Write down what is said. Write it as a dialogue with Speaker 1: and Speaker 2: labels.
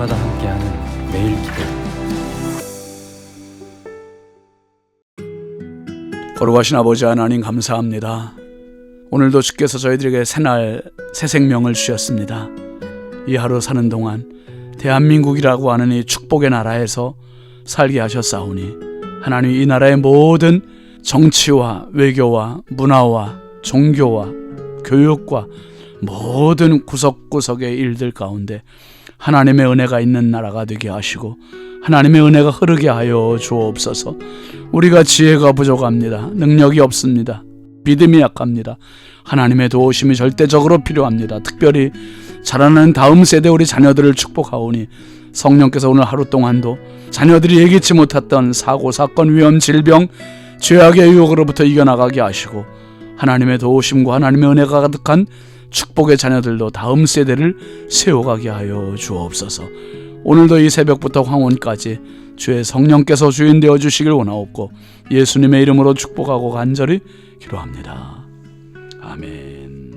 Speaker 1: 아침마다 함께하는 매일 기도
Speaker 2: 거룩하신 아버지 하나님 감사합니다. 오늘도 주께서 저희들에게 새날 새 생명을 주셨습니다. 이 하루 사는 동안 대한민국이라고 하는 이 축복의 나라에서 살게 하셨사오니 하나님 이 나라의 모든 정치와 외교와 문화와 종교와 교육과 모든 구석구석의 일들 가운데 하나님의 은혜가 있는 나라가 되게 하시고 하나님의 은혜가 흐르게 하여 주옵소서. 우리가 지혜가 부족합니다. 능력이 없습니다. 믿음이 약합니다. 하나님의 도우심이 절대적으로 필요합니다. 특별히 자라나는 다음 세대 우리 자녀들을 축복하오니 성령께서 오늘 하루 동안도 자녀들이 예기치 못했던 사고, 사건, 위험, 질병, 죄악의 유혹으로부터 이겨나가게 하시고 하나님의 도우심과 하나님의 은혜가 가득한 축복의 자녀들도 다음 세대를 세워가게 하여 주옵소서. 오늘도 이 새벽부터 황혼까지 주의 성령께서 주인 되어 주시길 원하옵고 예수님의 이름으로 축복하고 간절히 기도합니다. 아멘.